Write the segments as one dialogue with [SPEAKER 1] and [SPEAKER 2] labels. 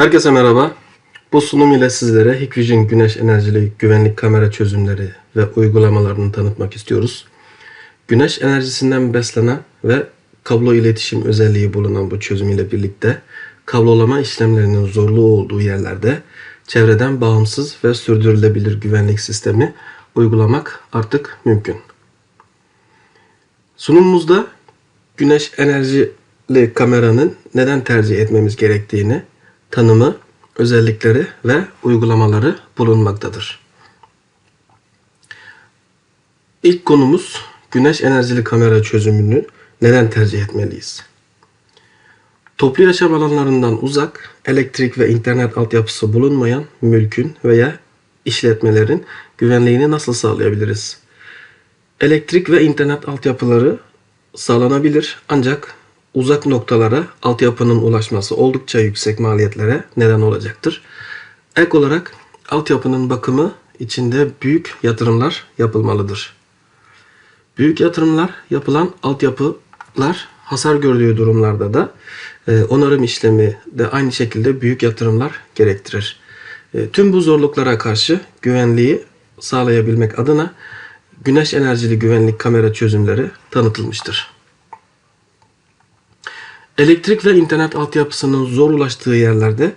[SPEAKER 1] Herkese merhaba. Bu sunum ile sizlere Hikvision güneş enerjili güvenlik kamera çözümleri ve uygulamalarını tanıtmak istiyoruz. Güneş enerjisinden beslenen ve kablo iletişim özelliği bulunan bu çözüm ile birlikte kablolama işlemlerinin zorluğu olduğu yerlerde çevreden bağımsız ve sürdürülebilir güvenlik sistemi uygulamak artık mümkün. Sunumumuzda güneş enerjili kameranın neden tercih etmemiz gerektiğini, tanımı, özellikleri ve uygulamaları bulunmaktadır. İlk konumuz güneş enerjili kamera çözümünü neden tercih etmeliyiz? Toplu yaşam alanlarından uzak, elektrik ve internet altyapısı bulunmayan mülkün veya işletmelerin güvenliğini nasıl sağlayabiliriz? Elektrik ve internet altyapıları sağlanabilir ancak uzak noktalara altyapının ulaşması oldukça yüksek maliyetlere neden olacaktır. Ek olarak altyapının bakımı içinde büyük yatırımlar yapılmalıdır. Büyük yatırımlar yapılan altyapılar hasar gördüğü durumlarda da e, onarım işlemi de aynı şekilde büyük yatırımlar gerektirir. E, tüm bu zorluklara karşı güvenliği sağlayabilmek adına güneş enerjili güvenlik kamera çözümleri tanıtılmıştır. Elektrik ve internet altyapısının zor ulaştığı yerlerde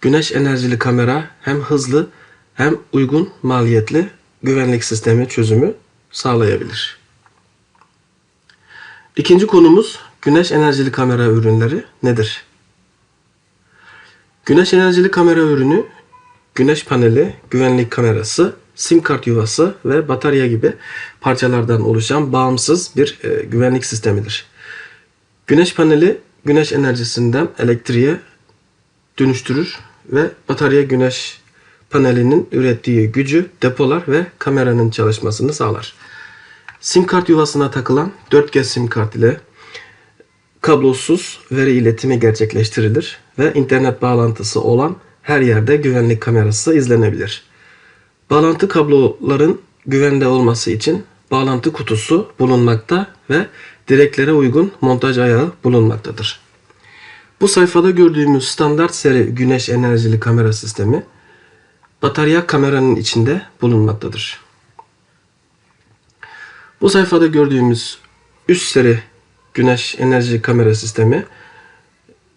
[SPEAKER 1] güneş enerjili kamera hem hızlı hem uygun maliyetli güvenlik sistemi çözümü sağlayabilir. İkinci konumuz güneş enerjili kamera ürünleri nedir? Güneş enerjili kamera ürünü güneş paneli, güvenlik kamerası, sim kart yuvası ve batarya gibi parçalardan oluşan bağımsız bir e, güvenlik sistemidir. Güneş paneli güneş enerjisinden elektriğe dönüştürür ve batarya güneş panelinin ürettiği gücü depolar ve kameranın çalışmasını sağlar. Sim kart yuvasına takılan 4G sim kart ile kablosuz veri iletimi gerçekleştirilir ve internet bağlantısı olan her yerde güvenlik kamerası izlenebilir. Bağlantı kabloların güvende olması için bağlantı kutusu bulunmakta ve direklere uygun montaj ayağı bulunmaktadır. Bu sayfada gördüğümüz standart seri güneş enerjili kamera sistemi batarya kameranın içinde bulunmaktadır. Bu sayfada gördüğümüz üst seri güneş enerji kamera sistemi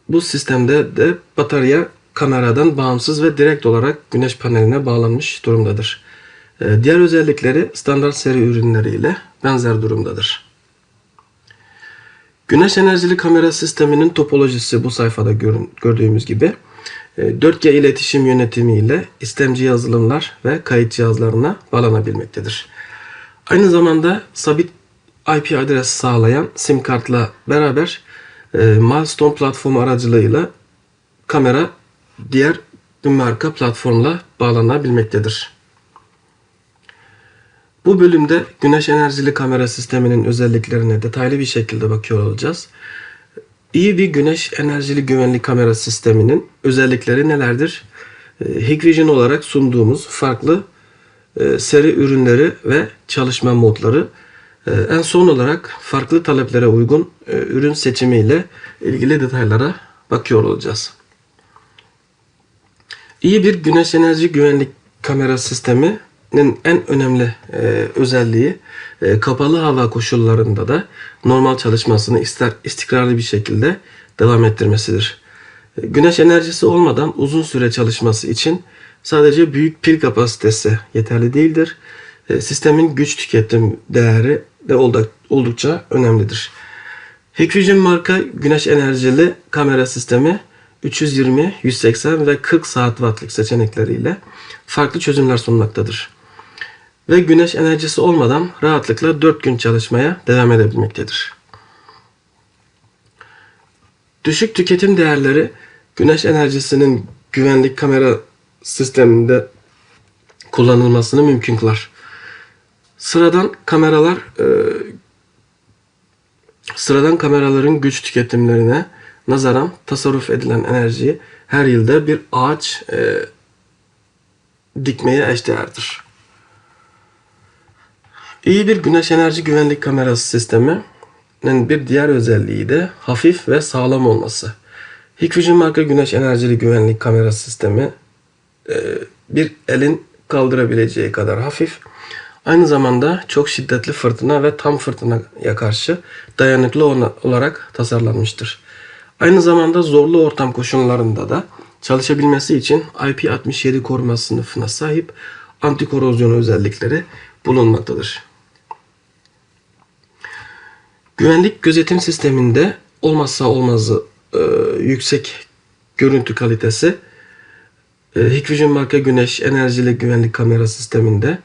[SPEAKER 1] bu sistemde de batarya kameradan bağımsız ve direkt olarak güneş paneline bağlanmış durumdadır. Ee, Diğer özellikleri standart seri ürünleriyle benzer durumdadır. Güneş enerjili kamera sisteminin topolojisi bu sayfada gördüğümüz gibi e, 4G iletişim yönetimi ile istemci yazılımlar ve kayıt cihazlarına bağlanabilmektedir. Aynı zamanda sabit IP adres sağlayan sim kartla beraber e, Milestone platformu aracılığıyla kamera diğer marka platformla bağlanabilmektedir. Bu bölümde güneş enerjili kamera sisteminin özelliklerine detaylı bir şekilde bakıyor olacağız. İyi bir güneş enerjili güvenlik kamera sisteminin özellikleri nelerdir? E, Hikvision olarak sunduğumuz farklı e, seri ürünleri ve çalışma modları. E, En son olarak farklı taleplere uygun e, ürün seçimiyle ilgili detaylara bakıyor olacağız. İyi bir güneş enerji güvenlik kamera sisteminin en önemli e, özelliği e, kapalı hava koşullarında da normal çalışmasını ister istikrarlı bir şekilde devam ettirmesidir. E, Güneş enerjisi olmadan uzun süre çalışması için sadece büyük pil kapasitesi yeterli değildir. E, Sistemin güç tüketim değeri de oldukça önemlidir. Hikvision marka güneş enerjili kamera sistemi 320, 180 ve 40 saat wattlık seçenekleriyle farklı çözümler sunmaktadır. Ve güneş enerjisi olmadan rahatlıkla 4 gün çalışmaya devam edebilmektedir. Düşük tüketim değerleri güneş enerjisinin güvenlik kamera sisteminde kullanılmasını mümkün kılar. Sıradan kameralar e, Sıradan kameraların güç tüketimlerine nazaran tasarruf edilen enerjiyi her yılda bir ağaç e, dikmeye eşdeğerdir. İyi bir güneş enerji güvenlik kamerası sisteminin bir diğer özelliği de hafif ve sağlam olması. Hikvision marka güneş enerjili güvenlik kamera sistemi e, bir elin kaldırabileceği kadar hafif. Aynı zamanda çok şiddetli fırtına ve tam fırtınaya karşı dayanıklı olarak tasarlanmıştır. Aynı zamanda zorlu ortam koşullarında da çalışabilmesi için IP67 koruma sınıfına sahip antikorozyon özellikleri bulunmaktadır. Güvenlik gözetim sisteminde olmazsa olmazı e, yüksek görüntü kalitesi e, Hikvision marka güneş enerjili güvenlik kamera sisteminde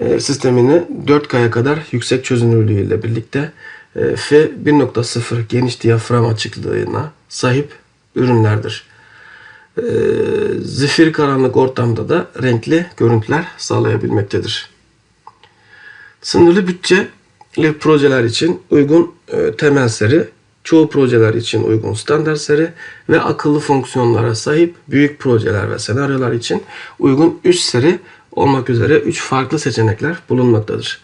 [SPEAKER 1] e, sistemini 4K'ya kadar yüksek çözünürlüğüyle birlikte e, f1.0 geniş diyafram açıklığına sahip ürünlerdir. E, zifir karanlık ortamda da renkli görüntüler sağlayabilmektedir. Sınırlı bütçeli projeler için uygun e, temel seri, çoğu projeler için uygun standart seri ve akıllı fonksiyonlara sahip büyük projeler ve senaryolar için uygun üst seri olmak üzere 3 farklı seçenekler bulunmaktadır.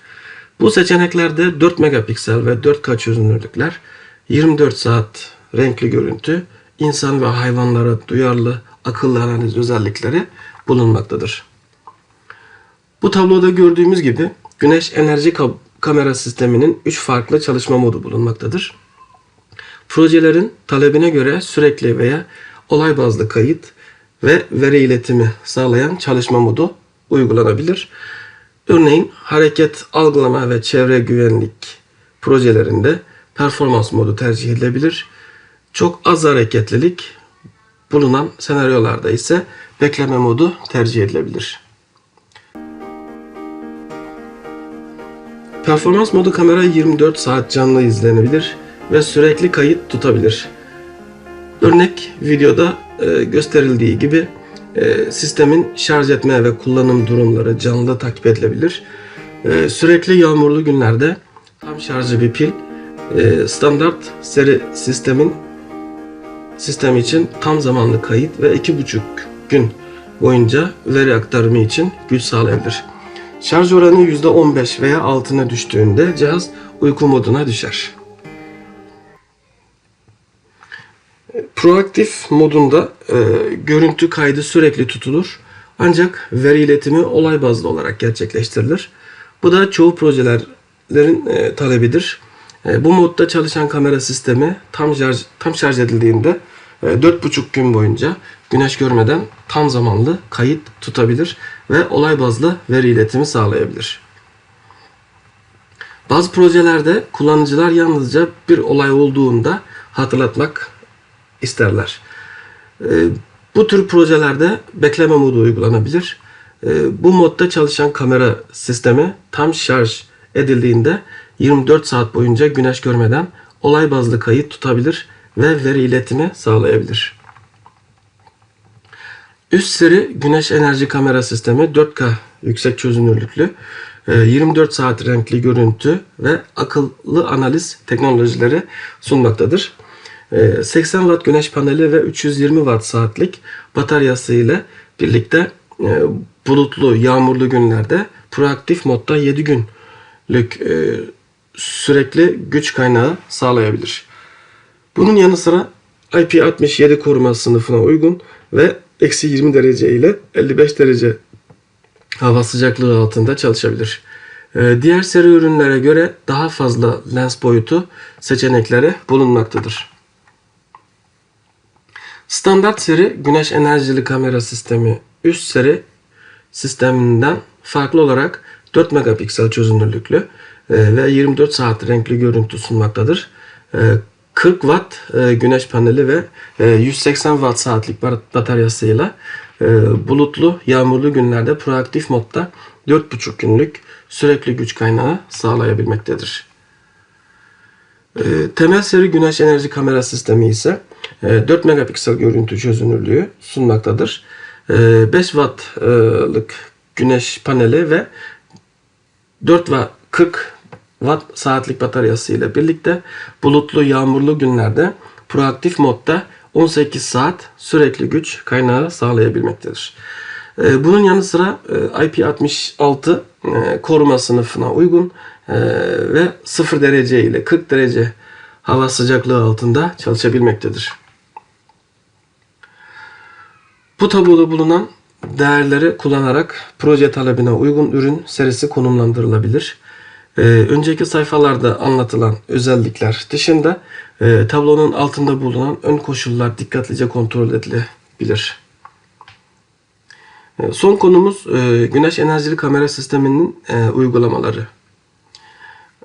[SPEAKER 1] Bu seçeneklerde 4 megapiksel ve 4K çözünürlükler, 24 saat renkli görüntü, insan ve hayvanlara duyarlı akıllı analiz özellikleri bulunmaktadır. Bu tabloda gördüğümüz gibi güneş enerji kamera sisteminin 3 farklı çalışma modu bulunmaktadır. Projelerin talebine göre sürekli veya olay bazlı kayıt ve veri iletimi sağlayan çalışma modu uygulanabilir. Örneğin hareket algılama ve çevre güvenlik projelerinde performans modu tercih edilebilir. Çok az hareketlilik bulunan senaryolarda ise bekleme modu tercih edilebilir. Performans modu kamera 24 saat canlı izlenebilir ve sürekli kayıt tutabilir. Örnek videoda e, gösterildiği gibi e, sistemin şarj etme ve kullanım durumları canlı takip edilebilir. E, sürekli yağmurlu günlerde tam şarjlı bir pil standart seri sistemin sistem için tam zamanlı kayıt ve 2,5 gün boyunca veri aktarımı için güç sağlayabilir. Şarj oranı %15 veya altına düştüğünde cihaz uyku moduna düşer. Proaktif modunda e, görüntü kaydı sürekli tutulur ancak veri iletimi olay bazlı olarak gerçekleştirilir. Bu da çoğu projelerin e, talebidir. E, bu modda çalışan kamera sistemi tam şarj, tam şarj edildiğinde e, 4,5 gün boyunca güneş görmeden tam zamanlı kayıt tutabilir ve olay bazlı veri iletimi sağlayabilir. Bazı projelerde kullanıcılar yalnızca bir olay olduğunda hatırlatmak isterler. Ee, Bu tür projelerde bekleme modu uygulanabilir. Ee, Bu modda çalışan kamera sistemi tam şarj edildiğinde 24 saat boyunca güneş görmeden olay bazlı kayıt tutabilir ve veri iletimi sağlayabilir. Üst seri güneş enerji kamera sistemi 4K yüksek çözünürlüklü, e, 24 saat renkli görüntü ve akıllı analiz teknolojileri sunmaktadır. E, 80 watt güneş paneli ve 320 watt saatlik bataryası ile birlikte e, bulutlu, yağmurlu günlerde proaktif modda 7 günlük e, sürekli güç kaynağı sağlayabilir. Bunun yanı sıra IP67 koruma sınıfına uygun ve eksi 20 derece ile 55 derece hava sıcaklığı altında çalışabilir. Ee, Diğer seri ürünlere göre daha fazla lens boyutu seçenekleri bulunmaktadır. Standart seri güneş enerjili kamera sistemi üst seri sisteminden farklı olarak 4 megapiksel çözünürlüklü e, ve 24 saat renkli görüntü sunmaktadır. E, 40 watt e, güneş paneli ve e, 180 watt saatlik bataryasıyla e, bulutlu, yağmurlu günlerde proaktif modda 4,5 günlük sürekli güç kaynağı sağlayabilmektedir. E, temel seri güneş enerji kamera sistemi ise e, 4 megapiksel görüntü çözünürlüğü sunmaktadır. E, 5 wattlık güneş paneli ve 4 ve 40 watt saatlik bataryası ile birlikte bulutlu yağmurlu günlerde proaktif modda 18 saat sürekli güç kaynağı sağlayabilmektedir. Ee, Bunun yanı sıra e, IP66 e, koruma sınıfına uygun e, ve 0 derece ile 40 derece hava sıcaklığı altında çalışabilmektedir. Bu tabloda bulunan değerleri kullanarak proje talebine uygun ürün serisi konumlandırılabilir. Ee, önceki sayfalarda anlatılan özellikler dışında e, tablonun altında bulunan ön koşullar dikkatlice kontrol edilebilir. E, Son konumuz e, güneş enerjili kamera sisteminin e, uygulamaları.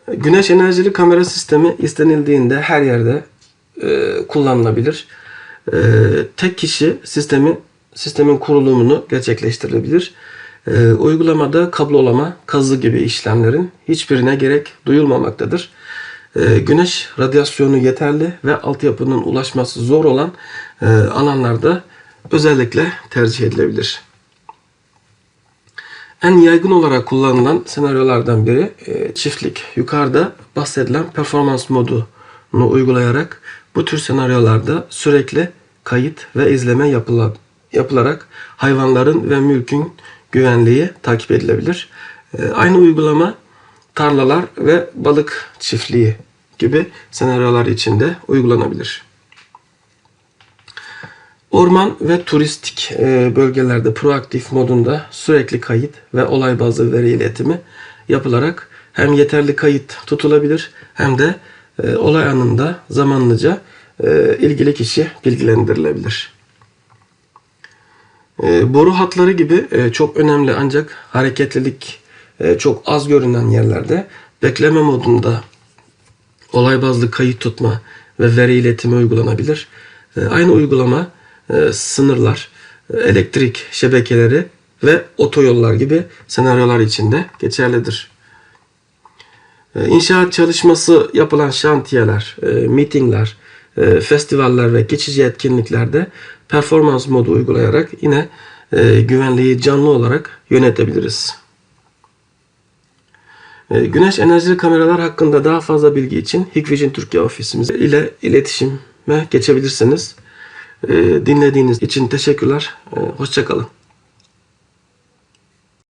[SPEAKER 1] Güneş enerjili kamera sistemi istenildiğinde her yerde e, kullanılabilir. E, tek kişi sistemi sistemin kurulumunu gerçekleştirebilir. E, uygulamada kablolama, kazı gibi işlemlerin hiçbirine gerek duyulmamaktadır. E, güneş radyasyonu yeterli ve altyapının ulaşması zor olan e, alanlarda özellikle tercih edilebilir. En yaygın olarak kullanılan senaryolardan biri e, çiftlik. Yukarıda bahsedilen performans modunu uygulayarak bu tür senaryolarda sürekli kayıt ve izleme yapıla- yapılarak hayvanların ve mülkün güvenliği takip edilebilir. E, Aynı uygulama tarlalar ve balık çiftliği gibi senaryolar için de uygulanabilir. Orman ve turistik e, bölgelerde proaktif modunda sürekli kayıt ve olay bazlı veri iletimi yapılarak hem yeterli kayıt tutulabilir hem de e, olay anında zamanlıca e, ilgili kişi bilgilendirilebilir. E, boru hatları gibi e, çok önemli ancak hareketlilik e, çok az görünen yerlerde bekleme modunda olay bazlı kayıt tutma ve veri iletimi uygulanabilir. E, Aynı uygulama e, sınırlar, e, elektrik şebekeleri ve otoyollar gibi senaryolar için de geçerlidir. E, İnşaat çalışması yapılan şantiyeler, e, mitingler, e, festivaller ve geçici etkinliklerde performans modu uygulayarak yine e, güvenliği canlı olarak yönetebiliriz. E, Güneş enerjili kameralar hakkında daha fazla bilgi için Hikvision Türkiye ofisimiz ile iletişime geçebilirsiniz. Dinlediğiniz için teşekkürler. Hoşçakalın.